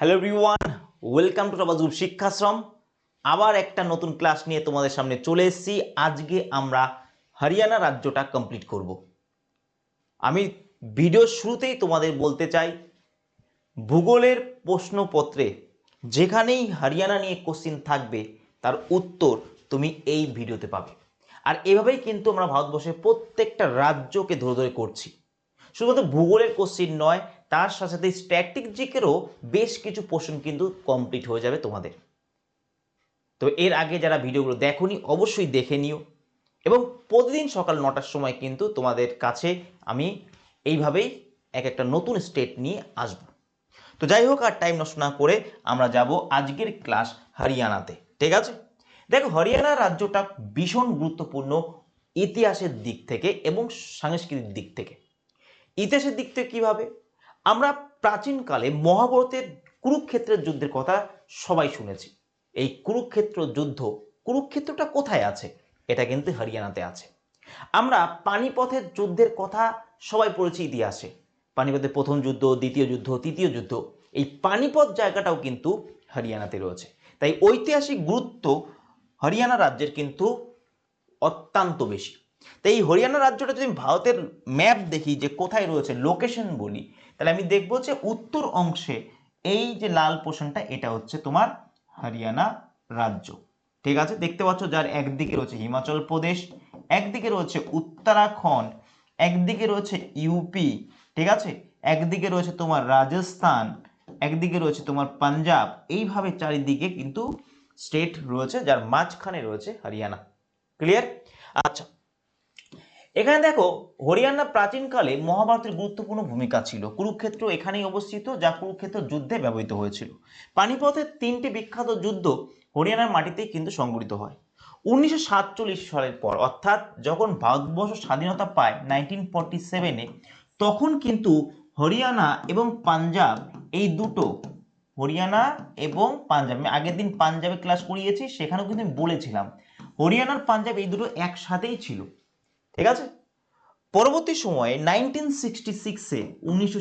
Hello everyone welcome to রবাজুব শিক্ষাশ্রম আবার একটা নতুন ক্লাস নিয়ে তোমাদের সামনে চলে এসেছি। আজকে আমরা হরিয়ানা রাজ্যটা কমপ্লিট করব। আমি ভিডিওর শুরুতেই তোমাদের বলতে চাই, ভূগোলের প্রশ্নপত্রে যেখানেই হরিয়ানা নিয়ে কোশ্চিন থাকবে, তার উত্তর তুমি এই ভিডিওতে পাবে। আর এভাবেই কিন্তু আমরা ভারতবর্ষের প্রত্যেকটা রাজ্যকে ধরে ধরে করছি। শুধুমাত্র ভূগোলের কোশ্চিন নয় তার সাথে সাথে স্ট্র্যাটেজিকেরও বেশ কিছু পোর্শন কিন্তু কমপ্লিট হয়ে যাবে তোমাদের। তো এর আগে যারা ভিডিওগুলো দেখোনি, অবশ্যই দেখে নিও। এবং প্রতিদিন সকাল নটার সময় কিন্তু তোমাদের কাছে আমি এইভাবেই এক একটা নতুন স্টেট নিয়ে আসব। তো যাই হোক, আর টাইম নষ্ট না করে আমরা যাব আজকের ক্লাস হরিয়ানাতে, ঠিক আছে? দেখো, হরিয়ানা রাজ্যটা ভীষণ গুরুত্বপূর্ণ ইতিহাসের দিক থেকে এবং সাংস্কৃতিক দিক থেকে। ইতিহাসের দিক থেকে কীভাবে? আমরা প্রাচীনকালে মহাভারতের কুরুক্ষেত্রের যুদ্ধের কথা সবাই শুনেছি। এই কুরুক্ষেত্র যুদ্ধ, কুরুক্ষেত্রটা কোথায় আছে? এটা কিন্তু হরিয়ানাতে আছে। আমরা পানিপথের যুদ্ধের কথা সবাই পড়েছি ইতিহাসে। পানিপথের প্রথম যুদ্ধ, দ্বিতীয় যুদ্ধ, তৃতীয় যুদ্ধ, এই পানিপথ জায়গাটাও কিন্তু হরিয়ানাতে রয়েছে। তাই ঐতিহাসিক গুরুত্ব হরিয়ানা রাজ্যের কিন্তু অত্যন্ত বেশি। তাই এই হরিয়ানা রাজ্যটা যদি ভারতের ম্যাপ দেখি যে কোথায় রয়েছে লোকেশন বলি, তাহলে আমি দেখব যে উত্তর অংশে এই যে লাল পোষণটা, এটা হচ্ছে তোমার হরিয়ানা রাজ্য। ঠিক আছে? দেখতে পাচ্ছ যার একদিকে রয়েছে হিমাচল প্রদেশ, একদিকে রয়েছে উত্তরাখণ্ড, একদিকে রয়েছে ইউপি ঠিক আছে? একদিকে রয়েছে তোমার রাজস্থান, একদিকে রয়েছে তোমার পাঞ্জাব। এইভাবে চারিদিকে কিন্তু স্টেট রয়েছে, যার মাঝখানে রয়েছে হরিয়ানা। ক্লিয়ার আচ্ছা এখানে দেখো হরিয়ানা প্রাচীনকালে মহাভারতের গুরুত্বপূর্ণ ভূমিকা ছিল। কুরুক্ষেত্র এখানেই অবস্থিত, যা কুরুক্ষেত্র যুদ্ধে ব্যবহৃত হয়েছিল। পানিপথের তিনটি বিখ্যাত যুদ্ধ হরিয়ানার মাটিতেই কিন্তু সংঘটিত হয়। উনিশশো সাতচল্লিশ সালের পর, অর্থাৎ যখন ভারতবর্ষ স্বাধীনতা পায় নাইনটিন ফর্টি সেভেনে তখন কিন্তু হরিয়ানা এবং পাঞ্জাব, এই দুটো, হরিয়ানা এবং পাঞ্জাব, আমি আগের দিন পাঞ্জাবে ক্লাস করিয়েছি, সেখানেও কিন্তু আমি বলেছিলাম হরিয়ানার পাঞ্জাব এই দুটো একসাথেই ছিল। ঠিক আছে? পরবর্তী সময়ে নাইনটিন সিক্সটি সিক্সে উনিশশো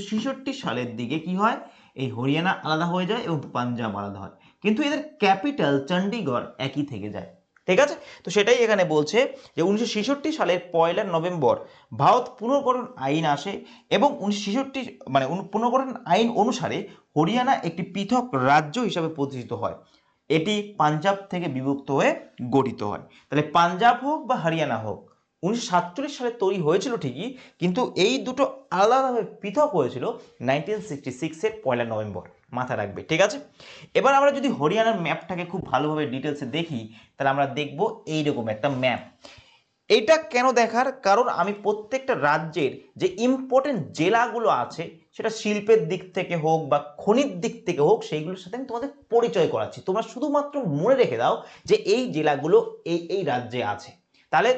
সালের দিকে কি হয়? এই হরিয়ানা আলাদা হয়ে যায় এবং পাঞ্জাব আলাদা হয়। কিন্তু এদের ক্যাপিটাল চণ্ডীগড় একই থেকে যায়। ঠিক আছে? তো সেটাই এখানে বলছে যে উনিশশো ছেষট্টি সালের পয়লা নভেম্বর ভারত পুনর্গঠন আইন আসে এবং উনিশশো ছেষট্টি মানে পুনর্গঠন আইন অনুসারে হরিয়ানা একটি পৃথক রাজ্য হিসাবে প্রতিষ্ঠিত হয়। এটি পাঞ্জাব থেকে বিভক্ত হয়ে গঠিত হয়। তাহলে পাঞ্জাব হোক বা হরিয়ানা হোক উনিশশো সাতচল্লিশ সালে তৈরি হয়েছিল ঠিকই, কিন্তু এই দুটো আলাদাভাবে পৃথক হয়েছিল নাইনটিন সিক্সটি সিক্সের পয়লা নভেম্বর মাথা রাখবে, ঠিক আছে? এবার আমরা যদি হরিয়ানার ম্যাপটাকে খুব ভালোভাবে ডিটেলসে দেখি, তাহলে আমরা দেখব এইরকম একটা ম্যাপ। এইটা কেন দেখার? কারণ আমি প্রত্যেকটা রাজ্যের যে ইম্পর্টেন্ট জেলাগুলো আছে, সেটা শিল্পের দিক থেকে হোক বা খনির দিক থেকে হোক, সেইগুলোর সাথে আমি তোমাদের পরিচয় করাচ্ছি। তোমরা শুধুমাত্র মনে রেখে দাও যে এই জেলাগুলো এই এই রাজ্যে আছে। তাহলে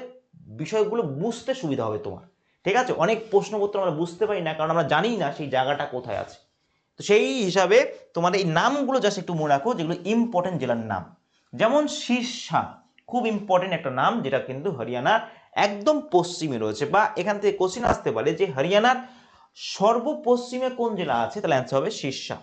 বিষয়গুলো বুঝতে সুবিধা হবে তোমার। ঠিক আছে? অনেক প্রশ্নপত্র আমরা বুঝতে পারি না, কারণ আমরা জানি না সেই জায়গাটা কোথায় আছে। তো সেই হিসাবে তোমার এই নামগুলো জাস্ট একটু মনে রাখো, যেগুলো ইম্পর্টেন্ট জেলার নাম। যেমন শীর্ষা, খুব ইম্পর্টেন্ট একটা নাম, যেটা কিন্তু হরিয়ানার একদম পশ্চিমে রয়েছে বা এখান থেকে কোশ্চিন আসতে পারে যে হরিয়ানার সর্বপশ্চিমে কোন জেলা আছে, তাহলে অ্যান্সার হবে শীর্ষা।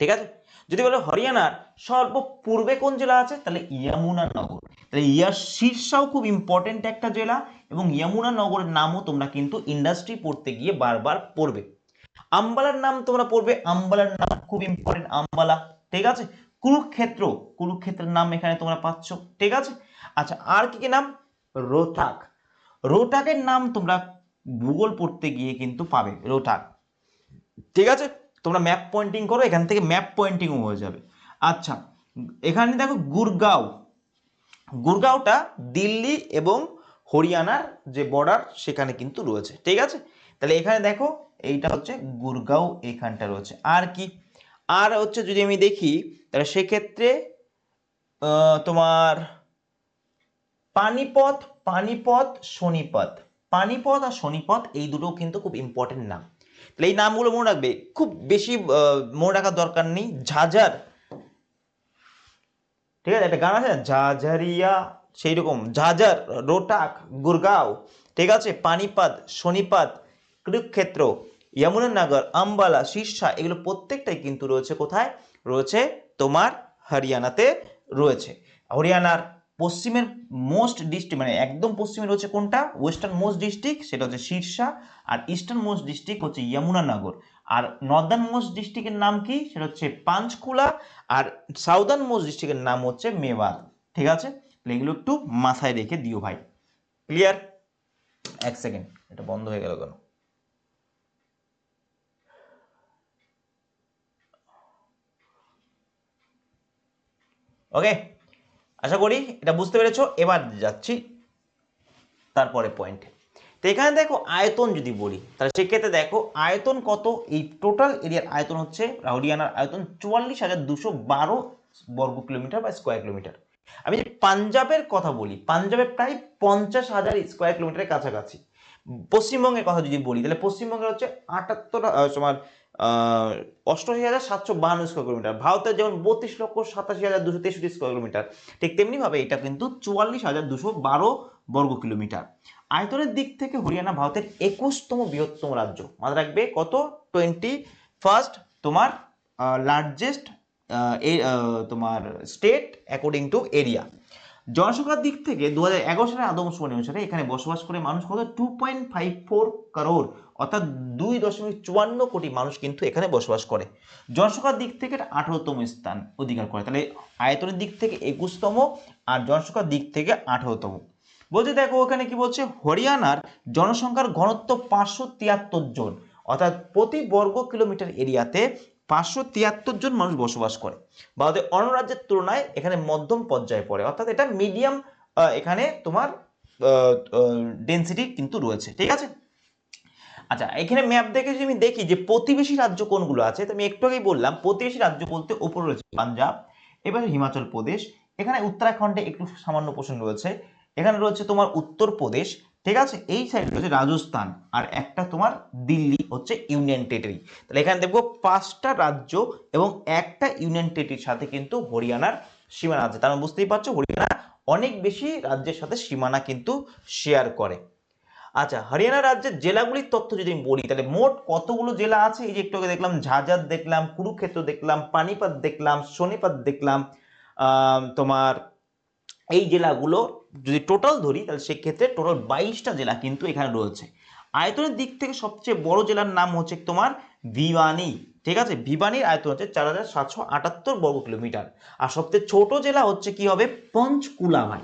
ঠিক আছে? যদি বলো হরিয়ানার সর্বপূর্বে কোন জেলা আছে, তাহলে ইয়ামুনা নগর তাহলে ইয়ার শীর্ষাও খুব ইম্পর্টেন্ট একটা জেলা এবং ইয়ামুনা নগরের নামও তোমরা কিন্তু ইন্ডাস্ট্রি পড়তে গিয়ে বারবার পড়বে। আম্বালার নাম তোমরা পড়বে, আম্বালার নাম খুব ইম্পর্টেন্ট আম্বালা, ঠিক আছে? কুরুক্ষেত্র, কুরুক্ষেত্রের নাম এখানে তোমরা পাচ্ছ, ঠিক আছে? আচ্ছা আর কি কি নাম? রোটাক রোটাকের নাম তোমরা ভূগোল পড়তে গিয়ে কিন্তু পাবে রোটাক ঠিক আছে? তোমরা ম্যাপ পয়েন্টিং করো, এখান থেকে ম্যাপ পয়েন্টিংও হয়ে যাবে। আচ্ছা এখানে দেখো গুরগাঁও। গুরগাঁওটা দিল্লি এবং হরিয়ানার যে বর্ডার সেখানে কিন্তু রয়েছে, ঠিক আছে? তাহলে এখানে দেখো, এইটা হচ্ছে গুরগাঁও, এখানটা রয়েছে। আর কি? আর হচ্ছে যদি আমি দেখি, তাহলে সেক্ষেত্রে তোমার পানিপথ পানিপথ, শনিপথ। পানিপথ আর শনিপথ, এই দুটো কিন্তু খুব ইম্পর্টেন্ট নাম। তাহলে এই নামগুলো মনে রাখবে? খুব বেশি মনে রাখার দরকার নেই। ঝাঝার ঠিক আছে? একটা গান আছে ঝাঝারিয়া সেই রকম ঝাঝার, রোটাক, গুরগাঁও। ঠিক আছে? পানিপাত, শনিপাত, কুরুক্ষেত্র, যমুনানগর, আম্বালা শীর্ষা এগুলো প্রত্যেকটাই কিন্তু রয়েছে কোথায়? রয়েছে তোমার হরিয়ানাতে রয়েছে। হরিয়ানার পশ্চিমের মোস্ট ডিস্ট্রিক্ট মানে একদম পশ্চিমে রয়েছে কোনটা? ওয়েস্টার্ন মোস্ট ডিস্ট্রিক্ট সেটা হচ্ছে শীর্ষা আর ইস্টার্ন মোস্ট ডিস্ট্রিক্ট হচ্ছে যমুনানগর। আর নর্দার্ন মোস্ট ডিস্ট্রিক্টের নাম কি? সেটা হচ্ছে পাঞ্চকুলা আর সাউদার্ন মোস্ট ডিস্ট্রিক্টের নাম হচ্ছে মেওয়াল ঠিক আছে? এগুলো একটু মাথায় রেখে দিও ভাই। ক্লিয়ার এক সেকেন্ড, এটা বন্ধ হয়ে গেল কেন? ওকে আশা করি এটা বুঝতে পেরেছ। এবার যাচ্ছি তারপরে পয়েন্টে তো এখানে দেখো আয়তন যদি বলি, তাহলে সেক্ষেত্রে দেখো আয়তন কত? এই টোটাল এরিয়ার আয়তন হচ্ছে হরিয়ানার আয়তন চুয়াল্লিশ হাজার দুশো বারো বর্গ কিলোমিটার বা স্কোয়ার কিলোমিটার আমি যদি পাঞ্জাবের কথা বলি, পাঞ্জাবের প্রায় পঞ্চাশ হাজার স্কোয়ার কিলোমিটারের কাছাকাছি। পশ্চিমবঙ্গের কথা যদি বলি, তাহলে পশ্চিমবঙ্গের হচ্ছে আটাত্তর তোমার অষ্টআশি হাজার সাতশো বাহান্ন স্কোয়ার কিলোমিটার ভারতের যেমন বত্রিশ লক্ষ সাতাশি হাজার দুশো তেষট্টি স্কোয়ার কিলোমিটার ঠিক তেমনিভাবে এটা কিন্তু চুয়াল্লিশ হাজার দুশো বারো বর্গ কিলোমিটার। আয়তনের দিক থেকে হরিয়ানা ভারতের একুশতম বৃহত্তম রাজ্য। মাথায় রাখবে কত? টোয়েন্টি ফার্স্ট তোমার লার্জেস্ট তোমার স্টেট অ্যাকর্ডিং টু এরিয়া জনসংখ্যার দিক থেকে দু হাজার এগারো সালের আদমশুমারি অনুসারে এখানে বসবাস করে মানুষ কত? টু পয়েন্ট ফাইভ ফোর কারোর অর্থাৎ দুই দশমিক চুয়ান্ন কোটি মানুষ কিন্তু এখানে বসবাস করে। জনসংখ্যার দিক থেকে আঠারোতম স্থান অধিকার করে। তাহলে আয়তনের দিক থেকে একুশতম আর জনসংখ্যার দিক থেকে আঠারোতম। বলছে, দেখো, ওখানে কি বলছে, হরিয়ানার জনসংখ্যার ঘনত্ব পাঁচশো তিয়াত্তর জন। অর্থাৎ প্রতি বর্গ কিলোমিটার এরিয়াতে পাঁচশো তিয়াত্তর জন মানুষ বসবাস করে। ভারতের অন্য রাজ্যের তুলনায় এখানে মধ্যম পর্যায়ে পড়ে। অর্থাৎ এটা মিডিয়াম এখানে তোমার ডেন্সিটি কিন্তু রয়েছে। ঠিক আছে? আচ্ছা এখানে ম্যাপ দেখে যদি আমি দেখি যে প্রতিবেশী রাজ্য কোনগুলো আছে, তো আমি একটু আগেই বললাম, প্রতিবেশী রাজ্য বলতে উপরে রয়েছে পাঞ্জাব, এবার হিমাচল প্রদেশ। এখানে উত্তরাখণ্ডে একটু সামান্য পোষণ রয়েছে এখানে রয়েছে তোমার উত্তরপ্রদেশ ঠিক আছে? এই সাইড রয়েছে রাজস্থান, আর একটা তোমার দিল্লি হচ্ছে ইউনিয়ন টেরিটরি তাহলে এখানে দেখব পাঁচটা রাজ্য এবং একটা ইউনিয়ন টেরিটরির সাথে কিন্তু হরিয়ানার সীমানা আছে। তার বুঝতেই পারছ, হরিয়ানা অনেক বেশি রাজ্যের সাথে সীমানা কিন্তু শেয়ার করে। আচ্ছা হরিয়ানা রাজ্যের জেলাগুলির তথ্য যদি আমি বলি, তাহলে মোট কতগুলো জেলা আছে? এই যে একটু দেখলাম ঝাঁঝার দেখলাম, কুরুক্ষেত্র দেখলাম পানিপাত দেখলাম শনিপাত দেখলাম তোমার এই জেলাগুলো যদি টোটাল ধরি, তাহলে সেক্ষেত্রে টোটাল বাইশটা জেলা কিন্তু এখানে রয়েছে। আয়তনের দিক থেকে সবচেয়ে বড় জেলার নাম হচ্ছে তোমার ভিবানি, ঠিক আছে? ভিবানির আয়তন হচ্ছে চার হাজার সাতশো আটাত্তর বর্গ কিলোমিটার। আর সবচেয়ে ছোট জেলা হচ্ছে কি হবে? পঞ্চকুলা ভাই,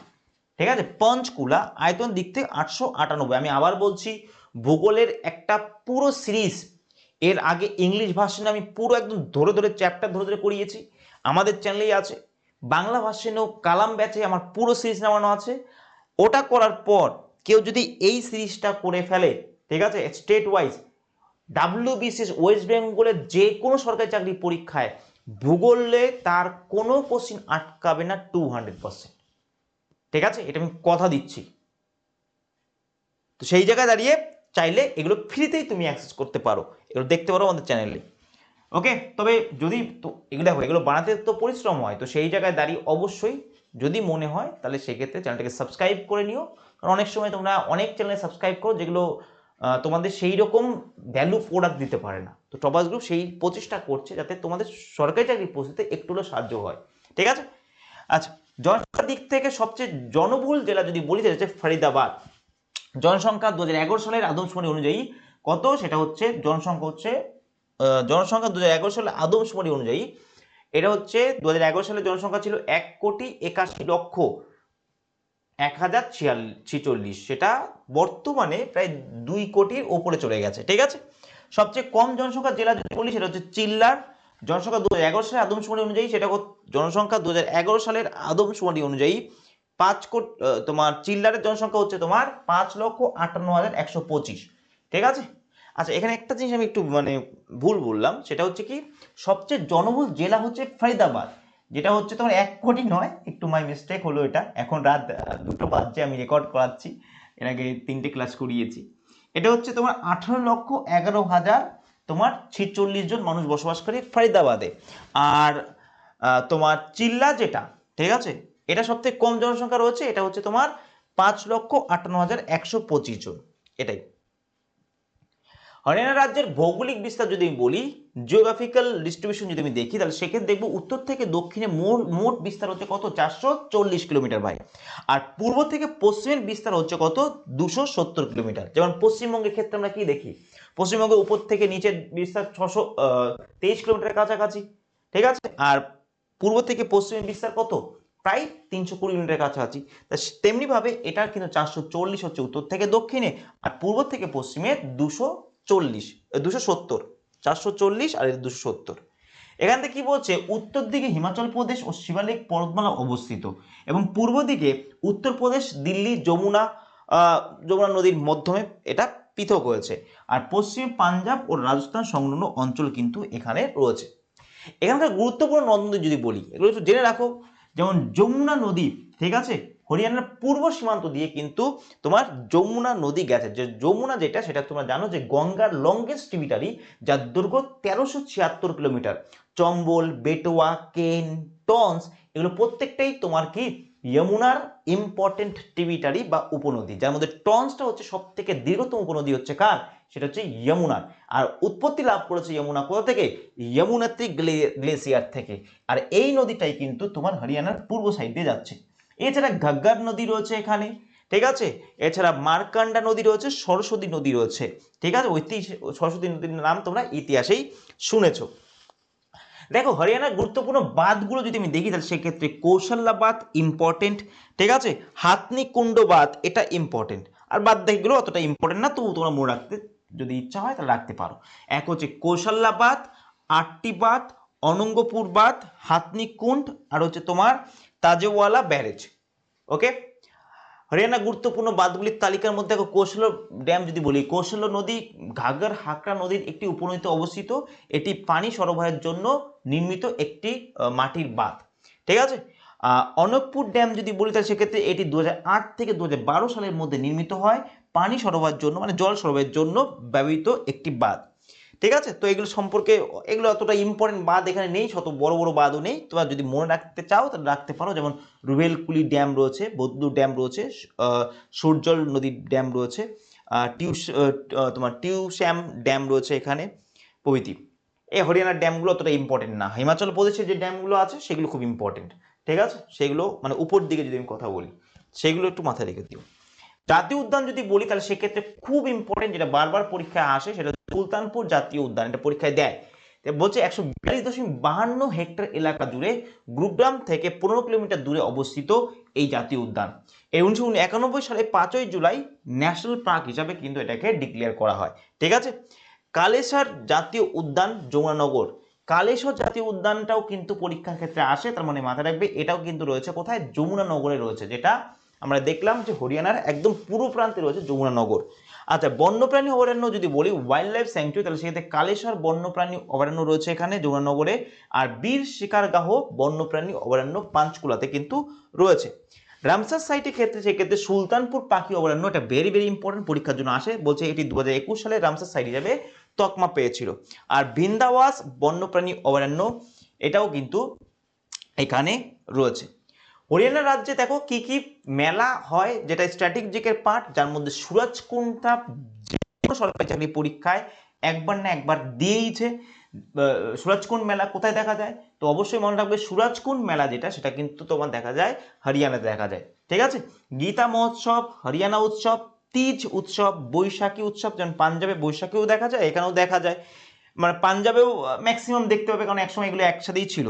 ঠিক আছে? পঞ্চকুলা, আয়তন দিক থেকে আটশো আটানব্বই। আমি আবার বলছি, ভূগোলের একটা পুরো সিরিজ, এর আগে ইংলিশ ভার্সনে আমি পুরো একদম ধরে ধরে চ্যাপ্টার ধরে ধরে করিয়েছি আমাদের চ্যানেলেই আছে। বাংলা ভার্সনেও কালাম ব্যাচে আমার পুরো সিরিজ নামানো আছে। ওটা করার পর কেউ যদি এই সিরিজটা করে ফেলে, ঠিক আছে? স্টেট ওয়াইজ ডাব্লিউবিসিএস ওয়েস্ট বেঙ্গলের যে কোনো সরকারি চাকরি পরীক্ষায়, ভূগোলে তার কোনো কোশ্চিন আটকাবে না টু হান্ড্রেড পার্সেন্ট ঠিক আছে? এটা আমি কথা দিচ্ছি। তো সেই জায়গায় দাঁড়িয়ে চাইলে এগুলো ফ্রিতেই তুমি অ্যাক্সেস করতে পারো। এগুলো দেখতে পারো আমাদের চ্যানেলে ওকে তবে যদি এগুলো এগুলো বানাতে তো পরিশ্রম হয়, তো সেই জায়গায় দাঁড়িয়ে অবশ্যই যদি মনে হয়, তাহলে সেক্ষেত্রে চ্যানেলটাকে সাবস্ক্রাইব করে নিও। কারণ অনেক সময় তোমরা অনেক চ্যানেলে সাবস্ক্রাইব করো, যেগুলো তোমাদের সেই রকম ভ্যালু প্রোডাক্ট দিতে পারে না। তো টপাস গ্রুপ সেই প্রচেষ্টা করছে যাতে তোমাদের সরকারি চাকরি পৌঁছতে একটু হলেও সাহায্য হয়। ঠিক আছে? আচ্ছা জনসংখ্যার দিক থেকে সবচেয়ে জনবহুল জেলা যদি বলি, সেটা হচ্ছে ফরিদাবাদ। জনসংখ্যা দু হাজার এগারো সালের আদমশুমারি অনুযায়ী কত? সেটা হচ্ছে, জনসংখ্যা হচ্ছে জনসংখ্যা দু হাজার সালের আদমশুমারি অনুযায়ী, এটা হচ্ছে দু হাজার এগারো সালে জনসংখ্যা ছিল এক কোটি একাশি লক্ষ এক হাজার ছিচল্লিশ। সেটা বর্তমানে প্রায় দুই কোটির ওপরে চলে গেছে, ঠিক আছে? সবচেয়ে কম জনসংখ্যা জেলা যদি বলি, সেটা হচ্ছে চিল্লার। জনসংখ্যা দু হাজার এগারো সালের আদমশুমারি অনুযায়ী, সেটা জনসংখ্যা দু হাজার এগারো সালের আদমশুমারি অনুযায়ী পাঁচ কোটি তোমার চিল্লারের জনসংখ্যা হচ্ছে তোমার পাঁচ লক্ষ আটান্ন হাজার একশো পঁচিশ, ঠিক আছে? আচ্ছা এখানে একটা জিনিস আমি একটু মানে ভুল বললাম, সেটা হচ্ছে কি, সবচেয়ে জনবহুল জেলা হচ্ছে ফরিদাবাদ, যেটা হচ্ছে তোমার এক কোটি নয়, একটু মাই মিস্টেক হলো এটা, এখন রাত দুটো বাজছে, আমি রেকর্ড করাচ্ছি, এর আগে তিনটে ক্লাস করিয়েছি। এটা হচ্ছে তোমার আঠারো লক্ষ এগারো হাজার তোমার ছিচল্লিশ জন মানুষ বসবাস করে ফরিদাবাদে। আর তোমার চিল্লা যেটা, ঠিক আছে, এটা সবথেকে কম জনসংখ্যা রয়েছে, এটা হচ্ছে তোমার পাঁচ লক্ষ আটান্ন হাজার একশো পঁচিশ জন, এটাই। হরিয়ানা রাজ্যের ভৌগোলিক বিস্তার যদি আমি বলি জিওগ্রাফিক্যাল ডিস্ট্রিবিউশন যদি আমি দেখি, তাহলে সেক্ষেত্রে দেখব উত্তর থেকে দক্ষিণে মোট বিস্তার হচ্ছে কত? চারশো চল্লিশ কিলোমিটার ভাই। আর পূর্ব থেকে পশ্চিমের বিস্তার হচ্ছে কত? দুশো সত্তর কিলোমিটার। যেমন পশ্চিমবঙ্গের ক্ষেত্রে আমরা কি দেখি? পশ্চিমবঙ্গের উপর থেকে নিচের বিস্তার ছশো তেইশ কিলোমিটারের কাছাকাছি। ঠিক আছে? আর পূর্ব থেকে পশ্চিমের বিস্তার কত? প্রায় তিনশো কুড়ি কিলোমিটার কাছাকাছি। তা তেমনিভাবে এটার কিন্তু চারশো চল্লিশ হচ্ছে উত্তর থেকে দক্ষিণে, আর পূর্ব থেকে পশ্চিমে দুশো চল্লিশ দুশো সত্তর, চারশো চল্লিশ আর দুশো সত্তর। এখান থেকে কি বলছে, উত্তর দিকে হিমাচল প্রদেশ ও শিবালিক পর্বতমালা অবস্থিত এবং পূর্ব দিকে উত্তরপ্রদেশ দিল্লি, যমুনা যমুনা নদীর মাধ্যমে এটা পৃথক হয়েছে। আর পশ্চিম পাঞ্জাব ও রাজস্থান সংলগ্ন অঞ্চল কিন্তু এখানে রয়েছে। এখানকার গুরুত্বপূর্ণ নদ নদী যদি বলি, এগুলো একটু জেনে রাখো। যেমন যমুনা নদী, ঠিক আছে? হরিয়ানার পূর্ব সীমান্ত দিয়ে কিন্তু তোমার যমুনা নদী গেছে। যে যমুনা যেটা, সেটা তোমরা জানো যে গঙ্গার লংগেস্ট ট্রিবিউটারি যার দৈর্ঘ্য তেরোশো ছিয়াত্তর কিলোমিটার। চম্বল, বেটোয়া, কেন, টন্স, এগুলো প্রত্যেকটাই তোমার কি যমুনার ইম্পর্টেন্ট ট্রিবিউটারি বা উপনদী। যার মধ্যে টন্সটা হচ্ছে সব থেকে দীর্ঘতম উপনদী হচ্ছে কার? সেটা হচ্ছে যমুনার আর উৎপত্তি লাভ করেছে যমুনা কোথা থেকে? যমুনাত্রী গ্লেসিয়ার থেকে। আর এই নদীটাই কিন্তু তোমার হরিয়ানার পূর্ব সাইড দিয়ে যাচ্ছে। এছাড়া ঘাগ্গার নদী রয়েছে এখানে, ঠিক আছে? এছাড়া মার্কান্ডা নদী রয়েছে, সরস্বতী নদী রয়েছে, ঠিক আছে? ঐতিহ্য, সরস্বতী নদীর নাম তোমরা ইতিহাসেই শুনেছো। দেখো, হরিয়ানার গুরুত্বপূর্ণ বাঁধগুলো যদি আমি দেখি, তাহলে সেক্ষেত্রে কৌশল্যা বাঁধ ইম্পর্টেন্ট ঠিক আছে? হাতনি কুণ্ড বাঁধ এটা ইম্পর্টেন্ট আর বাদ দেখগুলো অতটা ইম্পর্টেন্ট না তবু তোমরা মনে রাখতে, যদি ইচ্ছা হয়, তাহলে রাখতে পারো। এক হচ্ছে কৌশল্যা বাঁধ আটটি বাঁধ, অনঙ্গপুর বাঁধ, হাতনি কুণ্ড, আর হচ্ছে তোমার তাজওয়ালা ব্যারেজ ওকে হরিয়ানা গুরুত্বপূর্ণ বাঁধগুলির তালিকার মধ্যে কৌশল ড্যাম যদি বলি, কৌশল নদী ঘাগর হাকড়া নদীর একটি উপনদীতে অবস্থিত। এটি পানি সরবরাহের জন্য নির্মিত একটি মাটির বাঁধ, ঠিক আছে? অনকপুর ড্যাম যদি বলি, তাহলে সেক্ষেত্রে এটি দু হাজার আট থেকে দু হাজার বারো সালের মধ্যে নির্মিত হয়। পানি সরবরাহের জন্য মানে জল সরবরাহের জন্য ব্যবহৃত একটি বাঁধ। ঠিক আছে? তো এগুলো সম্পর্কে এগুলো অতটা ইম্পর্টেন্ট বাঁধ এখানে নেই শত বড় বড় বাঁধও নেই। তোমরা যদি মনে রাখতে চাও তাহলে রাখতে পারো। যেমন রুবেলকুলি ড্যাম রয়েছে বদলু ড্যাম রয়েছে সূর্যল নদীর ড্যাম রয়েছে আহ, তোমার টিউশ্যাম ড্যাম রয়েছে এখানে প্রভৃতি। এই হরিয়ানার ড্যামগুলো অতটা ইম্পর্টেন্ট না। হিমাচল প্রদেশের যে ড্যামগুলো আছে সেগুলো খুব ইম্পর্টেন্ট ঠিক আছে? সেগুলো মানে উপর দিকে যদি আমি কথা বলি সেগুলো একটু মাথায় রেখে দিও। জাতীয় উদ্যান যদি বলি তাহলে সেক্ষেত্রে খুব ইম্পর্টেন্ট যেটা বারবার পরীক্ষায় আসে সেটা সুলতানপুর জাতীয় উদ্যান, এটা পরীক্ষায় দেয়। বলছে একশো বিয়াল্লিশ দশমিক বাহান্ন হেক্টর এলাকা জুড়ে গুরুগ্রাম থেকে পনেরো কিলোমিটার দূরে অবস্থিত এই জাতীয় উদ্যান। এই উনিশশো একানব্বই সালে পাঁচই জুলাই ন্যাশনাল পার্ক হিসাবে কিন্তু এটাকে ডিক্লেয়ার করা হয়। ঠিক আছে? কালেসার জাতীয় উদ্যান, যমুনানগর। কালেশ্বর জাতীয় উদ্যানটাও কিন্তু পরীক্ষার ক্ষেত্রে আসে, তার মানে মাথায় রাখবে এটাও কিন্তু রয়েছে কোথায়? যমুনানগরে রয়েছে, যেটা আমরা দেখলাম যে হরিয়ানার একদম পূর্ব প্রান্তে রয়েছে যমুনানগর। আচ্ছা বন্যপ্রাণী অভয়ারণ্য যদি বলি ওয়াইল্ড লাইফ স্যাংচুরি তাহলে সেক্ষেত্রে কালেশ্বর বন্যপ্রাণী অভয়ারণ্য রয়েছে এখানে যমুনানগরে আর বীর শিকারগাহ বন্যপ্রাণী অভয়ারণ্য পাঁচকুলাতে কিন্তু রয়েছে। রামসার সাইটের ক্ষেত্রে, সেক্ষেত্রে সুলতানপুর পাখি অভয়ারণ্য, এটা ভেরি ভেরি ইম্পর্টেন্ট পরীক্ষার জন্য আসে। বলছে এটি দু হাজার একুশ সালে রামসার সাইট হিসাবে তকমা পেয়েছিল। আর বৃন্দাবাস বন্যপ্রাণী অভয়ারণ্য, এটাও কিন্তু এখানে রয়েছে। হরিয়ানা রাজ্যে দেখো কি কি মেলা হয় যেটা স্ট্র্যাটেজিকের পার্ট যার মধ্যে সুরাজকুণ্ডটা যে কোনো সরকারি চাকরি পরীক্ষায় একবার না একবার দিয়েইছে। আহ, সুরাজকুণ্ড মেলা কোথায় দেখা যায়? তো অবশ্যই মনে রাখবে সুরাজকুণ্ড মেলা যেটা সেটা কিন্তু তোমার দেখা যায় হরিয়ানাতে দেখা যায়। ঠিক আছে? গীতা মহোৎসব হরিয়ানা উৎসব তিজ উৎসব বৈশাখী উৎসব যেমন পাঞ্জাবে বৈশাখীও দেখা যায় এখানেও দেখা যায়। মানে পাঞ্জাবেও ম্যাক্সিমাম দেখতে পাবে কারণ একসময় এগুলো একসাথেই ছিল।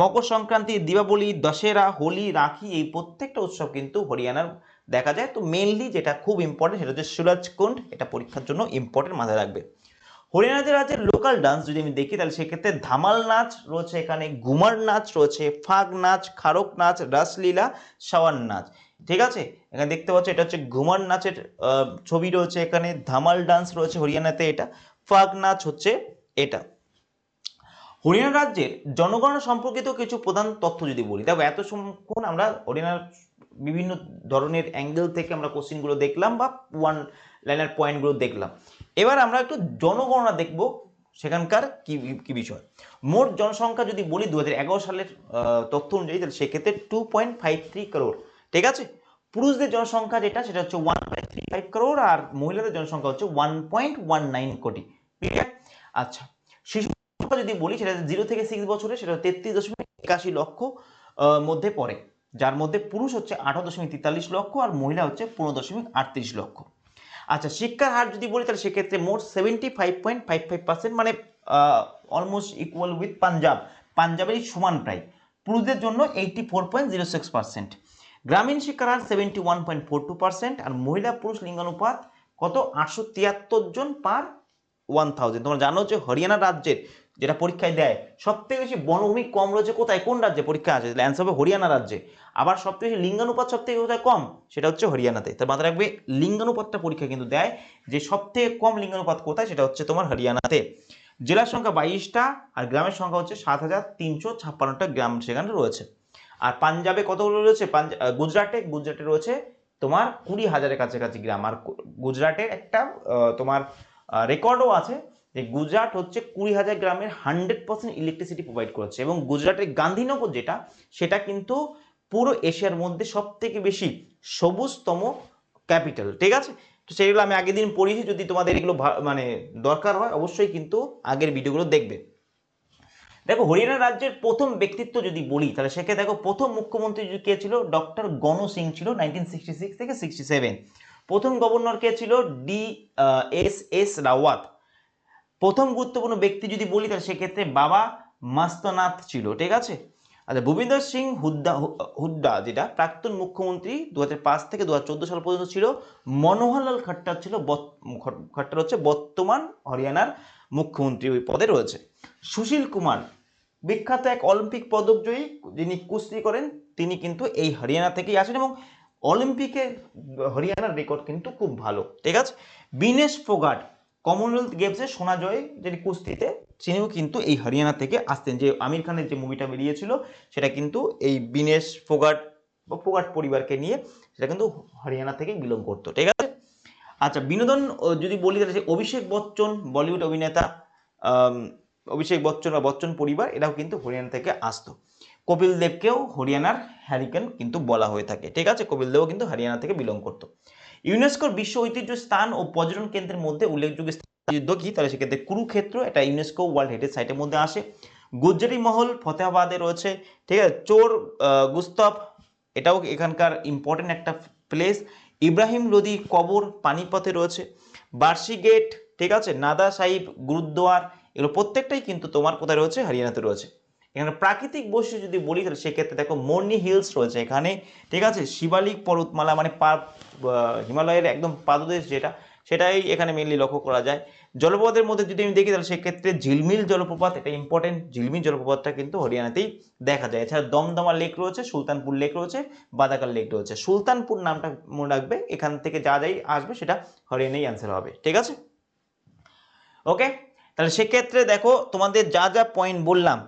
মকর সংক্রান্তি, দীপাবলি, দশেরা, হোলি, রাখি, এই প্রত্যেকটা উৎসব কিন্তু হরিয়ানার দেখা যায়। তো মেনলি যেটা খুব ইম্পর্টেন্ট সেটা হচ্ছে সুরাজকুণ্ড, এটা পরীক্ষার জন্য ইম্পর্টেন্ট মাথায় রাখবে। হরিয়ানা রাজ্যের লোকাল ডান্স যদি আমি দেখি, তাহলে সেক্ষেত্রে ধামাল নাচ রয়েছে এখানে, ঘুমার নাচ রয়েছে, ফাগ নাচ, খারক নাচ, রাসলীলা সাওয়ার নাচ। ঠিক আছে? এখানে দেখতে পাচ্ছ, এটা হচ্ছে ঘুমার নাচের ছবি রয়েছে এখানে, ধামাল ডান্স রয়েছে হরিয়ানাতে এটা। ফাগ নাচ হচ্ছে এটা। হরিয়ানা রাজ্যের জনগণনা সম্পর্কিত কিছু প্রধান তথ্য যদি বলি, দেখো এত সমক্ষণ আমরা হরিয়ানার বিভিন্ন ধরনের অ্যাঙ্গেল থেকে আমরা কোশ্চিনগুলো দেখলাম বা ওয়ান লাইনার পয়েন্টগুলো দেখলাম। এবার আমরা একটু জনগণনা দেখব সেখানকার কি কি বিষয়। মোট জনসংখ্যা যদি বলি দু হাজার এগারো সালের তথ্য অনুযায়ী তাহলে সেক্ষেত্রে two point five three crore ঠিক আছে? পুরুষদের জনসংখ্যা যেটা, সেটা হচ্ছে one point three five crore আর মহিলাদের জনসংখ্যা হচ্ছে ওয়ান পয়েন্ট ওয়ান নাইন কোটি। আচ্ছা শিশু সংখ্যা যদি বলি, সেটা জিরো থেকে সিক্স বছরে, সেটা তেত্রিশ দশমিক একাশি লক্ষ মধ্যে পড়ে। যার মধ্যে পুরুষ হচ্ছে আঠারো দশমিক তেতাল্লিশ লক্ষ আর মহিলা হচ্ছে পনেরো দশমিক আটত্রিশ লক্ষ। আচ্ছা শিক্ষার হার যদি বলি, তাহলে সেক্ষেত্রে মোট seventy five point five five percent মানে অলমোস্ট ইকুয়াল উইথ পাঞ্জাব। পাঞ্জাবেরই সমান প্রায়। পুরুষদের জন্য eighty four point zero six percent গ্রামীণ শিক্ষার হার seventy one point four two percent আর মহিলা পুরুষ লিঙ্গানুপাত কত? আটশো তিয়াত্তর জন পার ওয়ান থাউজেন্ড তোমরা জানো যে হরিয়ানা রাজ্যের যেটা পরীক্ষায় দেয় সব থেকে বেশি বনভূমি কম রয়েছে কোথায়? কোন রাজ্যে পরীক্ষা আছে? অ্যান্সার হবে হরিয়ানা রাজ্যে। আবার সব থেকে বেশি লিঙ্গানুপাত সব থেকে কোথায় কম? সেটা হচ্ছে হরিয়ানাতে। তার মাথায় রাখবে, লিঙ্গানুপাতটা পরীক্ষা কিন্তু দেয় যে সব থেকে কম লিঙ্গানুপাত কোথায়, সেটা হচ্ছে তোমার হরিয়ানাতে। জেলার সংখ্যা বাইশটা আর গ্রামের সংখ্যা হচ্ছে সাত হাজার তিনশো ছাপ্পান্নটা গ্রাম সেখানে রয়েছে। আর পাঞ্জাবে কতগুলো রয়েছে? গুজরাটে গুজরাটে রয়েছে তোমার কুড়ি হাজারের কাছাকাছি গ্রাম। আর গুজরাটের একটা তোমার রেকর্ডও আছে যে গুজরাট হচ্ছে কুড়ি হাজার গ্রামের হান্ড্রেড পার্সেন্ট ইলেকট্রিসিটি প্রোভাইড করেছে এবং গুজরাটের গান্ধীনগর যেটা, সেটা কিন্তু পুরো এশিয়ার মধ্যে সব থেকে বেশি সবুজতম ক্যাপিটাল ঠিক আছে? তো সেগুলো আমি আগের দিন পড়িয়েছি, যদি তোমাদের এগুলো মানে দরকার হয়, অবশ্যই কিন্তু আগের ভিডিওগুলো দেখবে। দেখো, হরিয়ানা রাজ্যের প্রথম ব্যক্তিত্ব যদি বলি, তাহলে সেক্ষেত্রে দেখো প্রথম মুখ্যমন্ত্রী কে ছিল? ডক্টর গণ সিং ছিল নাইনটিন সিক্সটি সিক্স থেকে সিক্সটি সেভেন প্রথম গভর্নর কে ছিল ডি এস এস রাওয়াত। প্রথম গুরুত্বপূর্ণ ব্যক্তি যদি বলি, তাহলে সেক্ষেত্রে বাবা মাস্তনাথ ছিল, ঠিক আছে? আচ্ছা ভূপিন্দর সিং হুদ্দা হু- হুড্ডা, যেটা প্রাক্তন মুখ্যমন্ত্রী দুহাজার পাঁচ থেকে দু হাজার চোদ্দ সাল পর্যন্ত ছিল, মনোহরলাল খট্টার ছিল খট্টার হচ্ছে বর্তমান হরিয়ানার মুখ্যমন্ত্রী ওই পদে রয়েছে। সুশীল কুমার, বিখ্যাত এক অলিম্পিক পদকজয়ী, যিনি কুস্তি করেন, তিনি কিন্তু এই হরিয়ানা থেকেই আসেন এবং অলিম্পিকে হরিয়ানার রেকর্ড কিন্তু খুব ভালো, ঠিক আছে? বিনেশ ফোগাট কমনওয়েলথ গেমসে সোনা জয় যিনি কুস্তিতে, তিনিও কিন্তু এই হরিয়ানা থেকে আসতেন। যে আমির খানের যে মুভিটা বেরিয়েছিল, সেটা কিন্তু এই বিনেশ ফোগাট বা ফোগাট পরিবারকে নিয়ে সেটা কিন্তু হরিয়ানা থেকেই বিলং করতো, ঠিক আছে? আচ্ছা বিনোদন যদি বলি তাহলে সে অভিষেক বচ্চন, বলিউড অভিনেতা অভিষেক বচ্চন বা বচ্চন পরিবার, এরাও কিন্তু হরিয়ানা থেকে আসতো। কপিল দেবকেও হরিয়ানার হ্যারিকেন কিন্তু বলা হয়ে থাকে। ঠিক আছে? কপিল দেবও কিন্তু হরিয়ানা থেকে বিলং করতো। ইউনেস্কোর বিশ্ব ঐতিহ্য স্থান ও পর্যটন কেন্দ্রের মধ্যে উল্লেখযোগ্য যুদ্ধ কি তাহলে সেক্ষেত্রে কুরুক্ষেত্র, এটা ইউনেস্কো ওয়ার্ল্ড হেরিটেজ সাইটের মধ্যে আসে। গুজ্জারি মহল ফতেহাবাদে রয়েছে। ঠিক আছে? চোর গুস্তব, এটাও এখানকার ইম্পর্টেন্ট একটা প্লেস ইব্রাহিম লোদি কবর পানিপথে রয়েছে। বার্ষি গেট ঠিক আছে? নাদা সাহিব গুরুদ্দোয়ার এগুলো প্রত্যেকটাই কিন্তু তোমার কোথায় রয়েছে? হরিয়ানাতে রয়েছে। এখানে প্রাকৃতিক বৈশিষ্ট্য যদি বলি, তাহলে সেক্ষেত্রে দেখো মর্নি হিলস রয়েছে এখানে। ঠিক আছে? শিবালিক পর্বতমালা মানে পা হিমালয়ের একদম পাদদেশ যেটা, সেটাই এখানে মেনলি লক্ষ্য করা যায়। জলপ্রপাতের মধ্যে যদি আমি দেখি, তাহলে সেক্ষেত্রে ঝিলমিল জলপ্রপাত, এটা ইম্পর্টেন্ট ঝিলমিল জলপ্রপাতটা কিন্তু হরিয়ানাতেই দেখা যায়। এছাড়া দমদমা লেক রয়েছে, সুলতানপুর লেক রয়েছে, বাদাকাল লেক রয়েছে। সুলতানপুর নামটা মনে রাখবে, এখান থেকে যা যাই আসবে সেটা হরিয়ানাই অ্যান্সার হবে। ঠিক আছে? ওকে তাহলে সেক্ষেত্রে দেখো, তোমাদের যা যা পয়েন্ট বললাম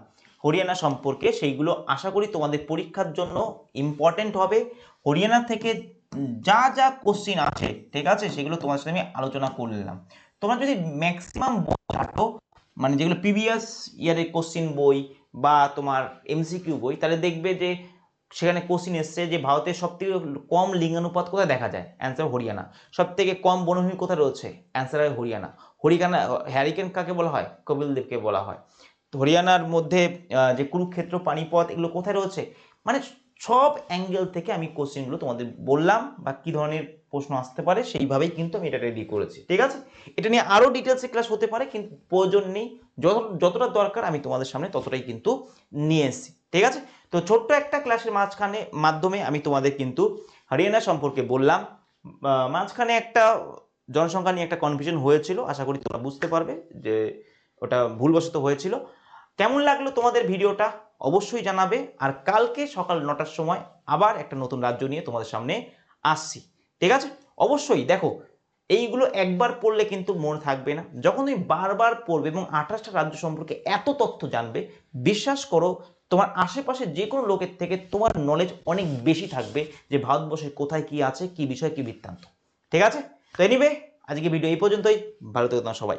হরিয়ানা সম্পর্কে সেইগুলো আশা করি তোমাদের পরীক্ষার জন্য ইম্পর্টেন্ট হবে। হরিয়ানা থেকে যা যা কোশ্চিন আছে, ঠিক আছে? সেগুলো তোমার সাথে আমি আলোচনা করলাম তোমরা যদি ম্যাক্সিমাম বই মানে যেগুলো প্রিভিয়াস ইয়ারের কোশ্চিন বই বা তোমার এমসিকিউ বই, তাহলে দেখবে যে সেখানে কোশ্চিন এসছে যে ভারতের সব থেকে কম লিঙ্গানুপাত কোথায় দেখা যায়? অ্যান্সার হরিয়ানা। সব থেকে কম বনভূমি কোথায় রয়েছে? অ্যান্সার হয় হরিয়ানা। হরিয়ানা হ্যারিকেন কাকে বলা হয়? কপিল দেবকে বলা হয়। হরিয়ানার মধ্যে যে কুরুক্ষেত্র, পানিপথ, এগুলো কোথায় রয়েছে? মানে সব অ্যাঙ্গেল থেকে আমি কোশ্চেনগুলো তোমাদের বললাম, বা কি ধরনের প্রশ্ন আসতে পারে সেইভাবেই কিন্তু আমি এটা রেডি করেছি, ঠিক আছে? এটা নিয়ে আরও ডিটেলসে ক্লাস হতে পারে, কিন্তু প্রয়োজন নেই, যত, যতটা দরকার আমি তোমাদের সামনে ততটাই কিন্তু নিয়ে এসেছি, ঠিক আছে? তো ছোট্ট একটা ক্লাসের মাঝখানে, মাধ্যমে আমি তোমাদের কিন্তু হরিয়ানা সম্পর্কে বললাম মাঝখানে একটা জনসংখ্যা নিয়ে একটা কনফিউশন হয়েছিল, আশা করি তোমরা বুঝতে পারবে যে ওটা ভুলবশত হয়েছিল। কেমন লাগল তোমাদের ভিডিওটা? অবশ্যই জানাবে। আর কালকে সকাল নটার সময় আবার একটা নতুন রাজ্য নিয়ে তোমাদের সামনে আসছি। ঠিক আছে? অবশ্যই দেখো, এইগুলো একবার পড়লে কিন্তু মনে থাকবে না। যখন তুমি বারবার পড়বে এবং আঠাশটা রাজ্য সম্পর্কে এত তথ্য জানবে, বিশ্বাস করো, তোমার আশেপাশে যে কোনো লোকের থেকে তোমার নলেজ অনেক বেশি থাকবে যে ভারতবর্ষে কোথায় কি আছে, কি বিষয়, কি বৃত্তান্ত। ঠিক আছে? তো এনিবে আজকে ভিডিও এই পর্যন্তই। ভালো থেকো তোমার সবাই।